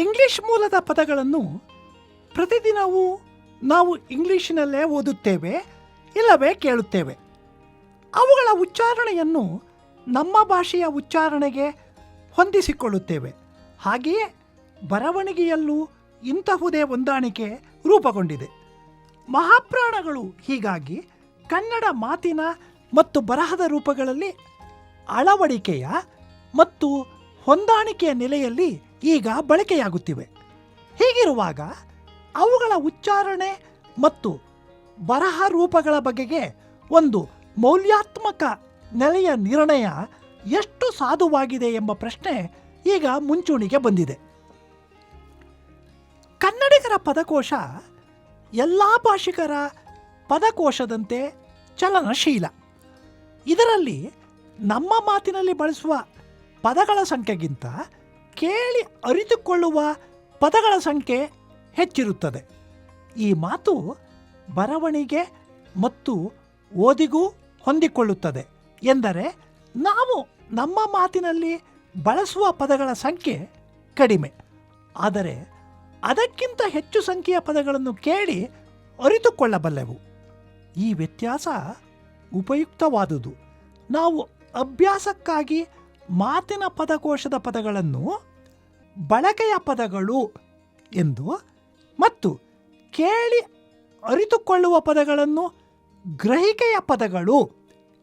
English ಮೂಲದ ಪದಗಳನ್ನು ಪ್ರತಿದಿನವೂ ನಾವು ಇಂಗ್ಲಿಷಿನಲ್ಲೇ ಓದುತ್ತೇವೆ ಇಲ್ಲವೇ ಕೇಳುತ್ತೇವೆ. ಅವುಗಳ ಉಚ್ಚಾರಣೆಯನ್ನು ನಮ್ಮ ಭಾಷೆಯ ಉಚ್ಚಾರಣೆಗೆ ಹೊಂದಿಸಿಕೊಳ್ಳುತ್ತೇವೆ. ಹಾಗೆಯೇ ಬರವಣಿಗೆಯಲ್ಲೂ ಇಂತಹುದೇ ಹೊಂದಾಣಿಕೆ ರೂಪುಗೊಂಡಿದೆ. ಮಹಾಪ್ರಾಣಗಳು ಹೀಗಾಗಿ ಕನ್ನಡ ಮಾತಿನ ಮತ್ತು ಬರಹದ ರೂಪಗಳಲ್ಲಿ ಅಳವಡಿಕೆಯ ಮತ್ತು ಹೊಂದಾಣಿಕೆಯ ನೆಲೆಯಲ್ಲಿ ಈಗ ಬಳಕೆಯಾಗುತ್ತಿವೆ. ಹೀಗಿರುವಾಗ ಅವುಗಳ ಉಚ್ಚಾರಣೆ ಮತ್ತು ಬರಹ ರೂಪಗಳ ಬಗೆಗೆ ಒಂದು ಮೌಲ್ಯಾತ್ಮಕ ನೆಲೆಯ ನಿರ್ಣಯ ಎಷ್ಟು ಸಾಧುವಾಗಿದೆ ಎಂಬ ಪ್ರಶ್ನೆ ಈಗ ಮುಂಚೂಣಿಗೆ ಬಂದಿದೆ. ಕನ್ನಡಿಗರ ಪದಕೋಶ ಎಲ್ಲ ಭಾಷಿಕರ ಪದಕೋಶದಂತೆ ಚಲನಶೀಲ. ಇದರಲ್ಲಿ ನಮ್ಮ ಮಾತಿನಲ್ಲಿ ಬಳಸುವ ಪದಗಳ ಸಂಖ್ಯೆಗಿಂತ ಕೇಳಿ ಅರಿತುಕೊಳ್ಳುವ ಪದಗಳ ಸಂಖ್ಯೆ ಹೆಚ್ಚಿರುತ್ತದೆ. ಈ ಮಾತು ಬರವಣಿಗೆ ಮತ್ತು ಓದಿಗೂ ಹೊಂದಿಕೊಳ್ಳುತ್ತದೆ. ಎಂದರೆ ನಾವು ನಮ್ಮ ಮಾತಿನಲ್ಲಿ ಬಳಸುವ ಪದಗಳ ಸಂಖ್ಯೆ ಕಡಿಮೆ. ಆದರೆ ಅದಕ್ಕಿಂತ ಹೆಚ್ಚು ಸಂಖ್ಯೆಯ ಪದಗಳನ್ನು ಕೇಳಿ ಅರಿತುಕೊಳ್ಳಬಲ್ಲೆವು. ಈ ವ್ಯತ್ಯಾಸ ಉಪಯುಕ್ತವಾದುದು. ನಾವು ಅಭ್ಯಾಸಕ್ಕಾಗಿ ಮಾತಿನ ಪದಕೋಶದ ಪದಗಳನ್ನು ಬಳಕೆಯ ಪದಗಳು ಎಂದು ಮತ್ತು ಕೇಳಿ ಅರಿತುಕೊಳ್ಳುವ ಪದಗಳನ್ನು ಗ್ರಹಿಕೆಯ ಪದಗಳು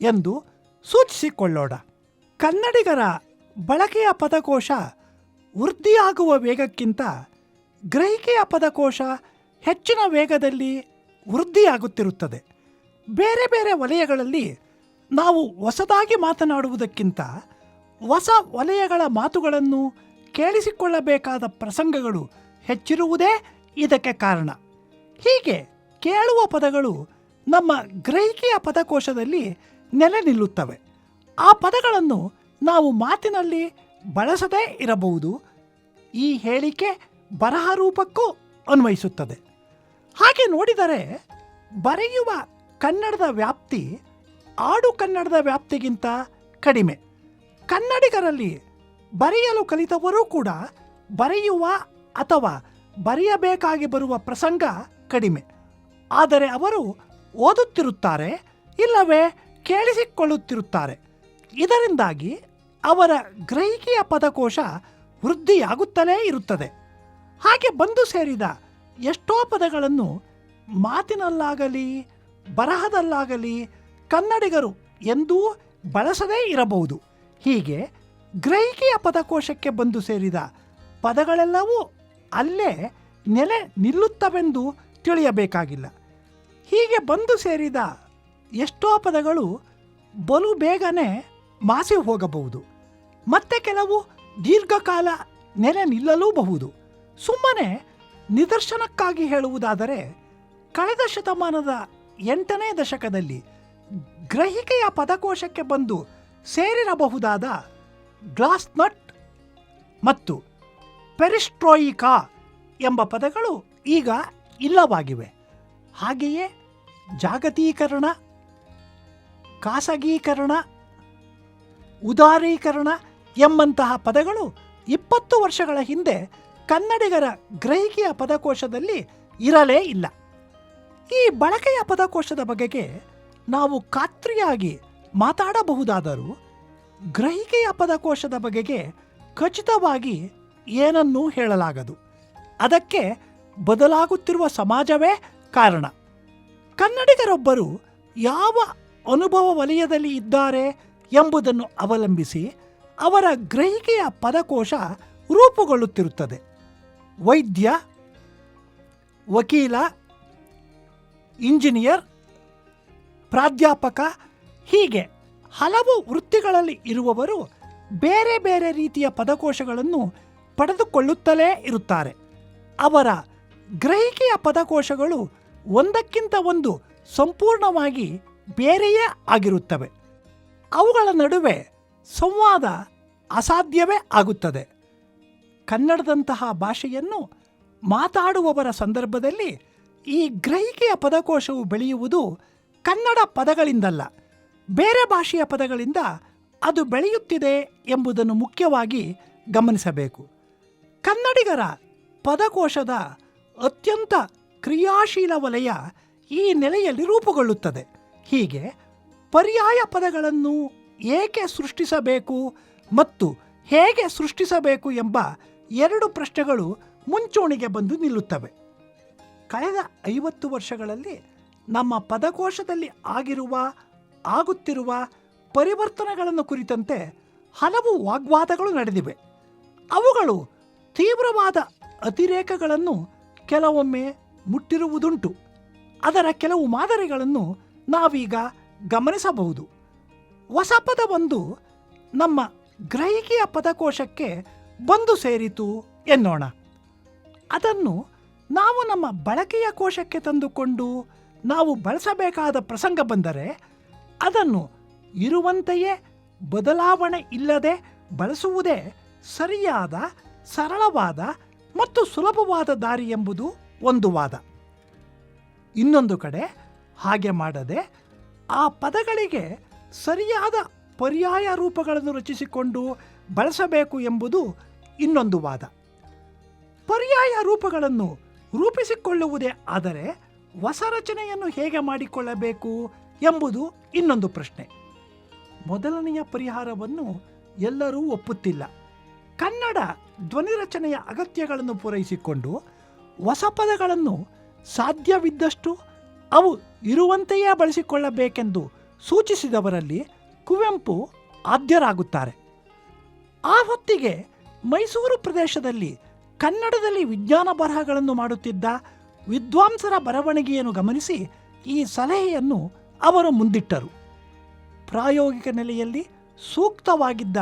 ಎಂದು ಸೂಚಿಸಿಕೊಳ್ಳೋಣ. ಕನ್ನಡಿಗರ ಬಳಕೆಯ ಪದಕೋಶ ವೃದ್ಧಿಯಾಗುವ ವೇಗಕ್ಕಿಂತ ಗ್ರಹಿಕೆಯ ಪದಕೋಶ ಹೆಚ್ಚಿನ ವೇಗದಲ್ಲಿ ವೃದ್ಧಿಯಾಗುತ್ತಿರುತ್ತದೆ. ಬೇರೆ ಬೇರೆ ವಲಯಗಳಲ್ಲಿ ನಾವು ಹೊಸದಾಗಿ ಮಾತನಾಡುವುದಕ್ಕಿಂತ ಹೊಸ ವಲಯಗಳ ಮಾತುಗಳನ್ನು ಕೇಳಿಸಿಕೊಳ್ಳಬೇಕಾದ ಪ್ರಸಂಗಗಳು ಹೆಚ್ಚಿರುವುದೇ ಇದಕ್ಕೆ ಕಾರಣ. ಹೀಗೆ ಕೇಳುವ ಪದಗಳು ನಮ್ಮ ಗ್ರಹಿಕೆಯ ಪದಕೋಶದಲ್ಲಿ ನೆಲೆ ನಿಲ್ಲುತ್ತವೆ. ಆ ಪದಗಳನ್ನು ನಾವು ಮಾತಿನಲ್ಲಿ ಬಳಸದೇ ಇರಬಹುದು. ಈ ಹೇಳಿಕೆ ಬರಹ ರೂಪಕ್ಕೂ ಅನ್ವಯಿಸುತ್ತದೆ. ಹಾಗೆ ನೋಡಿದರೆ ಬರೆಯುವ ಕನ್ನಡದ ವ್ಯಾಪ್ತಿ ಆಡು ಕನ್ನಡದ ವ್ಯಾಪ್ತಿಗಿಂತ ಕಡಿಮೆ. ಕನ್ನಡಿಗರಲ್ಲಿ ಬರೆಯಲು ಕಲಿತವರೂ ಕೂಡ ಬರೆಯುವ ಅಥವಾ ಬರೆಯಬೇಕಾಗಿ ಬರುವ ಪ್ರಸಂಗ ಕಡಿಮೆ. ಆದರೆ ಅವರು ಓದುತ್ತಿರುತ್ತಾರೆ, ಇಲ್ಲವೇ ಕೇಳಿಸಿಕೊಳ್ಳುತ್ತಿರುತ್ತಾರೆ. ಇದರಿಂದಾಗಿ ಅವರ ಗ್ರಹಿಕೆಯ ಪದಕೋಶ ವೃದ್ಧಿಯಾಗುತ್ತಲೇ ಇರುತ್ತದೆ. ಹಾಗೆ ಬಂದು ಸೇರಿದ ಎಷ್ಟೋ ಪದಗಳನ್ನು ಮಾತಿನಲ್ಲಾಗಲಿ, ಬರಹದಲ್ಲಾಗಲಿ ಕನ್ನಡಿಗರು ಎಂದೂ ಬಳಸದೇ ಇರಬಹುದು. ಹೀಗೆ ಗ್ರಹಿಕೆಯ ಪದಕೋಶಕ್ಕೆ ಬಂದು ಸೇರಿದ ಪದಗಳೆಲ್ಲವೂ ಅಲ್ಲೇ ನೆಲೆ ನಿಲ್ಲುತ್ತವೆಂದು ತಿಳಿಯಬೇಕಾಗಿಲ್ಲ. ಹೀಗೆ ಬಂದು ಸೇರಿದ ಎಷ್ಟೋ ಪದಗಳು ಬಲು ಬೇಗನೆ ಮಾಸಿ ಹೋಗಬಹುದು. ಮತ್ತೆ ಕೆಲವು ದೀರ್ಘಕಾಲ ನೆಲೆ ನಿಲ್ಲಲೂಬಹುದು. ಸುಮ್ಮನೆ ನಿದರ್ಶನಕ್ಕಾಗಿ ಹೇಳುವುದಾದರೆ ಕಳೆದ ಶತಮಾನದ ಎಂಟನೇ ದಶಕದಲ್ಲಿ ಗ್ರಹಿಕೆಯ ಪದಕೋಶಕ್ಕೆ ಬಂದು ಸೇರಿರಬಹುದಾದ ಗ್ಲಾಸ್ನಟ್ ಮತ್ತು ಪೆರಿಸ್ಟ್ರೋಯಿಕಾ ಎಂಬ ಪದಗಳು ಈಗ ಇಲ್ಲವಾಗಿವೆ. ಹಾಗೆಯೇ ಜಾಗತೀಕರಣ, ಖಾಸಗೀಕರಣ, ಉದಾರೀಕರಣ ಎಂಬಂತಹ ಪದಗಳು ಇಪ್ಪತ್ತು ವರ್ಷಗಳ ಹಿಂದೆ ಕನ್ನಡಿಗರ ಗ್ರಹಿಕೆಯ ಪದಕೋಶದಲ್ಲಿ ಇರಲೇ ಇಲ್ಲ. ಈ ಬಳಕೆಯ ಪದಕೋಶದ ಬಗೆಗೆ ನಾವು ಖಾತ್ರಿಯಾಗಿ ಮಾತಾಡಬಹುದಾದರೂ ಗ್ರಹಿಕೆಯ ಪದಕೋಶದ ಬಗೆಗೆ ಖಚಿತವಾಗಿ ಏನನ್ನೂ ಹೇಳಲಾಗದು. ಅದಕ್ಕೆ ಬದಲಾಗುತ್ತಿರುವ ಸಮಾಜವೇ ಕಾರಣ. ಕನ್ನಡಿಗರೊಬ್ಬರು ಯಾವ ಅನುಭವ ವಲಯದಲ್ಲಿ ಇದ್ದಾರೆ ಎಂಬುದನ್ನು ಅವಲಂಬಿಸಿ ಅವರ ಗ್ರಹಿಕೆಯ ಪದಕೋಶ ರೂಪುಗೊಳ್ಳುತ್ತಿರುತ್ತದೆ. ವೈದ್ಯ, ವಕೀಲ, ಇಂಜಿನಿಯರ್, ಪ್ರಾಧ್ಯಾಪಕ ಹೀಗೆ ಹಲವು ವೃತ್ತಿಗಳಲ್ಲಿ ಇರುವವರು ಬೇರೆ ಬೇರೆ ರೀತಿಯ ಪದಕೋಶಗಳನ್ನು ಪಡೆದುಕೊಳ್ಳುತ್ತಲೇ ಇರುತ್ತಾರೆ. ಅವರ ಗ್ರಹಿಕೆಯ ಪದಕೋಶಗಳು ಒಂದಕ್ಕಿಂತ ಒಂದು ಸಂಪೂರ್ಣವಾಗಿ ಬೇರೆಯೇ ಆಗಿರುತ್ತವೆ. ಅವುಗಳ ನಡುವೆ ಸಂವಾದ ಅಸಾಧ್ಯವೇ ಆಗುತ್ತದೆ. ಕನ್ನಡದಂತಹ ಭಾಷೆಯನ್ನು ಮಾತಾಡುವವರ ಸಂದರ್ಭದಲ್ಲಿ ಈ ಗ್ರಹಿಕೆಯ ಪದಕೋಶವು ಬೆಳೆಯುವುದು ಕನ್ನಡ ಪದಗಳಿಂದಲ್ಲ. ಬೇರೆ ಭಾಷೆಯ ಪದಗಳಿಂದ ಅದು ಬೆಳೆಯುತ್ತಿದೆ ಎಂಬುದನ್ನು ಮುಖ್ಯವಾಗಿ ಗಮನಿಸಬೇಕು. ಕನ್ನಡಿಗರ ಪದಕೋಶದ ಅತ್ಯಂತ ಕ್ರಿಯಾಶೀಲ ವಲಯ ಈ ನೆಲೆಯಲ್ಲಿ ರೂಪುಗೊಳ್ಳುತ್ತದೆ. ಹೀಗೆ ಪರ್ಯಾಯ ಪದಗಳನ್ನು ಏಕೆ ಸೃಷ್ಟಿಸಬೇಕು ಮತ್ತು ಹೇಗೆ ಸೃಷ್ಟಿಸಬೇಕು ಎಂಬ ಎರಡು ಪ್ರಶ್ನೆಗಳು ಮುಂಚೂಣಿಗೆ ಬಂದು ನಿಲ್ಲುತ್ತವೆ. ಕಳೆದ ಐವತ್ತು ವರ್ಷಗಳಲ್ಲಿ ನಮ್ಮ ಪದಕೋಶದಲ್ಲಿ ಆಗಿರುವ ಆಗುತ್ತಿರುವ ಪರಿವರ್ತನೆಗಳನ್ನು ಕುರಿತಂತೆ ಹಲವು ವಾಗ್ವಾದಗಳು ನಡೆದಿವೆ. ಅವುಗಳು ತೀವ್ರವಾದ ಅತಿರೇಕಗಳನ್ನು ಕೆಲವೊಮ್ಮೆ ಮುಟ್ಟಿರುವುದುಂಟು. ಅದರ ಕೆಲವು ಮಾದರಿಗಳನ್ನು ನಾವೀಗ ಗಮನಿಸಬಹುದು. ಹೊಸ ಪದವೊಂದು ನಮ್ಮ ಗ್ರಹಿಕೆಯ ಪದಕೋಶಕ್ಕೆ ಬಂದು ಸೇರಿತು ಎನ್ನೋಣ. ಅದನ್ನು ನಾವು ನಮ್ಮ ಬಳಕೆಯ ಕೋಶಕ್ಕೆ ತಂದುಕೊಂಡು ನಾವು ಬಳಸಬೇಕಾದ ಪ್ರಸಂಗ ಬಂದರೆ ಅದನ್ನು ಇರುವಂತೆಯೇ ಬದಲಾವಣೆ ಇಲ್ಲದೆ ಬಳಸುವುದೇ ಸರಿಯಾದ, ಸರಳವಾದ ಮತ್ತು ಸುಲಭವಾದ ದಾರಿ ಎಂಬುದು ಒಂದು ವಾದ. ಇನ್ನೊಂದು ಕಡೆ ಹಾಗೆ ಮಾಡದೆ ಆ ಪದಗಳಿಗೆ ಸರಿಯಾದ ಪರ್ಯಾಯ ರೂಪಗಳನ್ನು ರಚಿಸಿಕೊಂಡು ಬಳಸಬೇಕು ಎಂಬುದು ಇನ್ನೊಂದು ವಾದ. ಪರ್ಯಾಯ ರೂಪಗಳನ್ನು ರೂಪಿಸಿಕೊಳ್ಳುವುದೇ ಆದರೆ ಹೊಸ ರಚನೆಯನ್ನು ಹೇಗೆ ಮಾಡಿಕೊಳ್ಳಬೇಕು ಎಂಬುದು ಇನ್ನೊಂದು ಪ್ರಶ್ನೆ. ಮೊದಲನೆಯ ಪರಿಹಾರವನ್ನು ಎಲ್ಲರೂ ಒಪ್ಪುತ್ತಿಲ್ಲ. ಕನ್ನಡ ಧ್ವನಿರಚನೆಯ ಅಗತ್ಯಗಳನ್ನು ಪೂರೈಸಿಕೊಂಡು ಹೊಸ ಪದಗಳನ್ನು ಸಾಧ್ಯವಿದ್ದಷ್ಟು ಅವು ಇರುವಂತೆಯೇ ಬಳಸಿಕೊಳ್ಳಬೇಕೆಂದು ಸೂಚಿಸಿದವರಲ್ಲಿ ಕುವೆಂಪು ಆದ್ಯರಾಗುತ್ತಾರೆ. ಆ ಹೊತ್ತಿಗೆ ಮೈಸೂರು ಪ್ರದೇಶದಲ್ಲಿ ಕನ್ನಡದಲ್ಲಿ ವಿಜ್ಞಾನ ಬರಹಗಳನ್ನು ಮಾಡುತ್ತಿದ್ದ ವಿದ್ವಾಂಸರ ಬರವಣಿಗೆಯನ್ನು ಗಮನಿಸಿ ಈ ಸಲಹೆಯನ್ನು ಅವರು ಮುಂದಿಟ್ಟರು. ಪ್ರಾಯೋಗಿಕ ನೆಲೆಯಲ್ಲಿ ಸೂಕ್ತವಾಗಿದ್ದ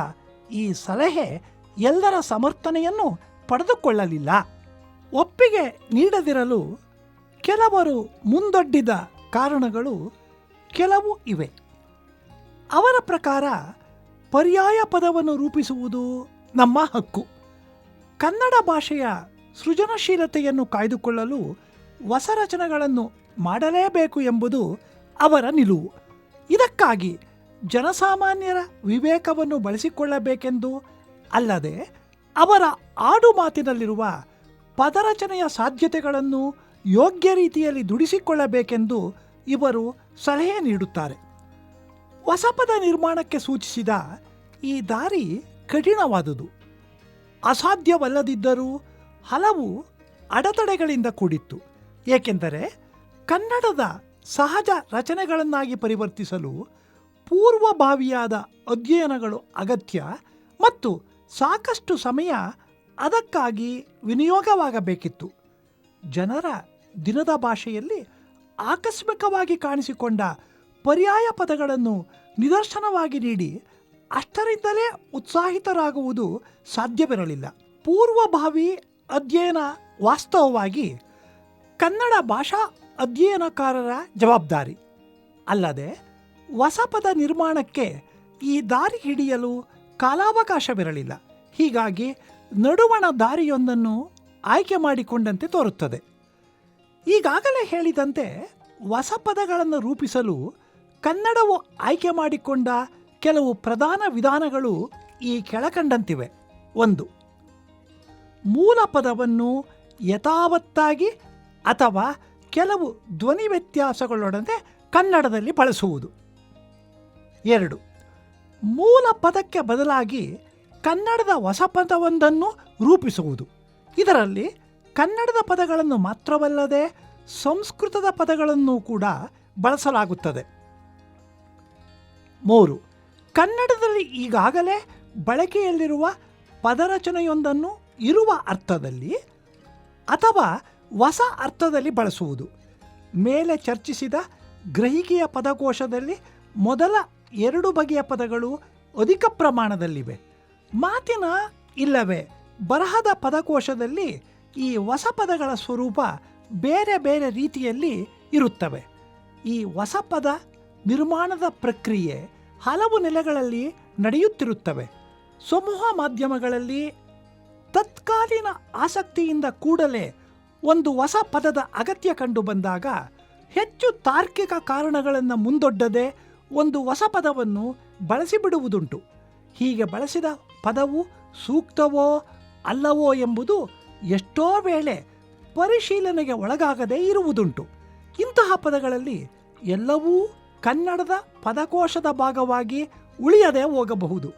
ಈ ಸಲಹೆ ಎಲ್ಲರ ಸಮರ್ಥನೆಯನ್ನು ಪಡೆದುಕೊಳ್ಳಲಿಲ್ಲ. ಒಪ್ಪಿಗೆ ನೀಡದಿರಲು ಕೆಲವರು ಮುಂದೊಡ್ಡಿದ ಕಾರಣಗಳು ಕೆಲವು ಇವೆ. ಅವರ ಪ್ರಕಾರ ಪರ್ಯಾಯ ಪದವನ್ನು ರೂಪಿಸುವುದು ನಮ್ಮ ಹಕ್ಕು. ಕನ್ನಡ ಭಾಷೆಯ ಸೃಜನಶೀಲತೆಯನ್ನು ಕಾಯ್ದುಕೊಳ್ಳಲು ಹೊಸ ರಚನೆಗಳನ್ನು ಮಾಡಲೇಬೇಕು ಎಂಬುದು ಅವರ ನಿಲುವು. ಇದಕ್ಕಾಗಿ ಜನಸಾಮಾನ್ಯರ ವಿವೇಕವನ್ನು ಬಳಸಿಕೊಳ್ಳಬೇಕೆಂದು ಅಲ್ಲದೆ ಅವರ ಆಡು ಮಾತಿನಲ್ಲಿರುವ ಪದರಚನೆಯ ಸಾಧ್ಯತೆಗಳನ್ನು ಯೋಗ್ಯ ರೀತಿಯಲ್ಲಿ ದುಡಿಸಿಕೊಳ್ಳಬೇಕೆಂದು ಇವರು ಸಲಹೆ ನೀಡುತ್ತಾರೆ. ಹೊಸಪದ ನಿರ್ಮಾಣಕ್ಕೆ ಸೂಚಿಸಿದ ಈ ದಾರಿ ಕಠಿಣವಾದುದು. ಅಸಾಧ್ಯವಲ್ಲದಿದ್ದರೂ ಹಲವು ಅಡೆತಡೆಗಳಿಂದ ಕೂಡಿತ್ತು. ಏಕೆಂದರೆ ಕನ್ನಡದ ಸಹಜ ರಚನೆಗಳನ್ನಾಗಿ ಪರಿವರ್ತಿಸಲು ಪೂರ್ವಭಾವಿಯಾದ ಅಧ್ಯಯನಗಳು ಅಗತ್ಯ ಮತ್ತು ಸಾಕಷ್ಟು ಸಮಯ ಅದಕ್ಕಾಗಿ ವಿನಿಯೋಗವಾಗಬೇಕಿತ್ತು. ಜನರ ದಿನದ ಭಾಷೆಯಲ್ಲಿ ಆಕಸ್ಮಿಕವಾಗಿ ಕಾಣಿಸಿಕೊಂಡ ಪರ್ಯಾಯ ಪದಗಳನ್ನು ನಿದರ್ಶನವಾಗಿ ನೀಡಿ ಅಷ್ಟರಿಂದಲೇ ಉತ್ಸಾಹಿತರಾಗುವುದು ಸಾಧ್ಯವಿರಲಿಲ್ಲ. ಪೂರ್ವಭಾವಿ ಅಧ್ಯಯನ ವಾಸ್ತವವಾಗಿ ಕನ್ನಡ ಭಾಷಾ ಅಧ್ಯಯನಕಾರರ ಜವಾಬ್ದಾರಿ. ಅಲ್ಲದೆ ಹೊಸ ಪದ ನಿರ್ಮಾಣಕ್ಕೆ ಈ ದಾರಿ ಹಿಡಿಯಲು ಕಾಲಾವಕಾಶವಿರಲಿಲ್ಲ. ಹೀಗಾಗಿ ನಡುವಣ ದಾರಿಯೊಂದನ್ನು ಆಯ್ಕೆ ಮಾಡಿಕೊಂಡಂತೆ ತೋರುತ್ತದೆ. ಈಗಾಗಲೇ ಹೇಳಿದಂತೆ ಹೊಸ ಪದಗಳನ್ನು ರೂಪಿಸಲು ಕನ್ನಡವು ಆಯ್ಕೆ ಮಾಡಿಕೊಂಡ ಕೆಲವು ಪ್ರಧಾನ ವಿಧಾನಗಳು ಈ ಕೆಳಕಂಡಂತಿವೆ. ಒಂದು ಮೂಲ ಪದವನ್ನು ಯಥಾವತ್ತಾಗಿ ಅಥವಾ ಕೆಲವು ಧ್ವನಿ ವ್ಯತ್ಯಾಸಗಳೊಡನೆ ಕನ್ನಡದಲ್ಲಿ ಬಳಸುವುದು. ಎರಡು, ಮೂಲ ಪದಕ್ಕೆ ಬದಲಾಗಿ ಕನ್ನಡದ ಹೊಸ ಪದವೊಂದನ್ನು ರೂಪಿಸುವುದು. ಇದರಲ್ಲಿ ಕನ್ನಡದ ಪದಗಳನ್ನು ಮಾತ್ರವಲ್ಲದೆ ಸಂಸ್ಕೃತದ ಪದಗಳನ್ನು ಕೂಡ ಬಳಸಲಾಗುತ್ತದೆ. ಮೂರು, ಕನ್ನಡದಲ್ಲಿ ಈಗಾಗಲೇ ಬಳಕೆಯಲ್ಲಿರುವ ಪದರಚನೆಯೊಂದನ್ನು ಇರುವ ಅರ್ಥದಲ್ಲಿ ಅಥವಾ ಹೊಸ ಅರ್ಥದಲ್ಲಿ ಬಳಸುವುದು. ಮೇಲೆ ಚರ್ಚಿಸಿದ ಗ್ರಹಿಕೆಯ ಪದಕೋಶದಲ್ಲಿ ಮೊದಲ ಎರಡು ಬಗೆಯ ಪದಗಳು ಅಧಿಕ ಪ್ರಮಾಣದಲ್ಲಿವೆ. ಮಾತಿನ ಇಲ್ಲವೇ, ಬರಹದ ಪದಕೋಶದಲ್ಲಿ ಈ ಹೊಸ ಪದಗಳ ಸ್ವರೂಪ ಬೇರೆ ಬೇರೆ ರೀತಿಯಲ್ಲಿ ಇರುತ್ತವೆ. ಈ ಹೊಸ ಪದ ನಿರ್ಮಾಣದ ಪ್ರಕ್ರಿಯೆ ಹಲವು ನೆಲೆಗಳಲ್ಲಿ ನಡೆಯುತ್ತಿರುತ್ತವೆ. ಸಮೂಹ ಮಾಧ್ಯಮಗಳಲ್ಲಿ ತತ್ಕಾಲೀನ ಆಸಕ್ತಿಯಿಂದ ಕೂಡಲೇ ಒಂದು ಹೊಸ ಪದದ ಅಗತ್ಯ ಕಂಡು ಬಂದಾಗ ಹೆಚ್ಚು ತಾರ್ಕಿಕ ಕಾರಣಗಳನ್ನು ಮುಂದೊಡ್ಡದೆ ಒಂದು ಹೊಸ ಪದವನ್ನು ಬಳಸಿಬಿಡುವುದುಂಟು. ಹೀಗೆ ಬಳಸಿದ ಪದವು ಸೂಕ್ತವೋ ಅಲ್ಲವೋ ಎಂಬುದು ಎಷ್ಟೋ ವೇಳೆ ಪರಿಶೀಲನೆಗೆ ಒಳಗಾಗದೇ ಇರುವುದುಂಟು. ಇಂತಹ ಪದಗಳಲ್ಲಿ ಎಲ್ಲವೂ ಕನ್ನಡದ ಪದಕೋಶದ ಭಾಗವಾಗಿ ಉಳಿಯದೆ ಹೋಗಬಹುದು.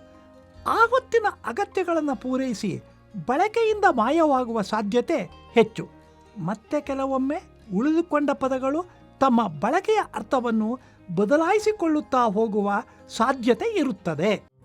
ಆ ಹೊತ್ತಿನ ಅಗತ್ಯಗಳನ್ನು ಪೂರೈಸಿ ಬಳಕೆಯಿಂದ ಮಾಯವಾಗುವ ಸಾಧ್ಯತೆ ಹೆಚ್ಚು. ಮತ್ತೆ ಕೆಲವೊಮ್ಮೆ ಉಳಿದುಕೊಂಡ ಪದಗಳು ತಮ್ಮ ಬಳಕೆಯ ಅರ್ಥವನ್ನು ಬದಲಾಯಿಸಿಕೊಳ್ಳುತ್ತಾ ಹೋಗುವ ಸಾಧ್ಯತೆ ಇರುತ್ತದೆ.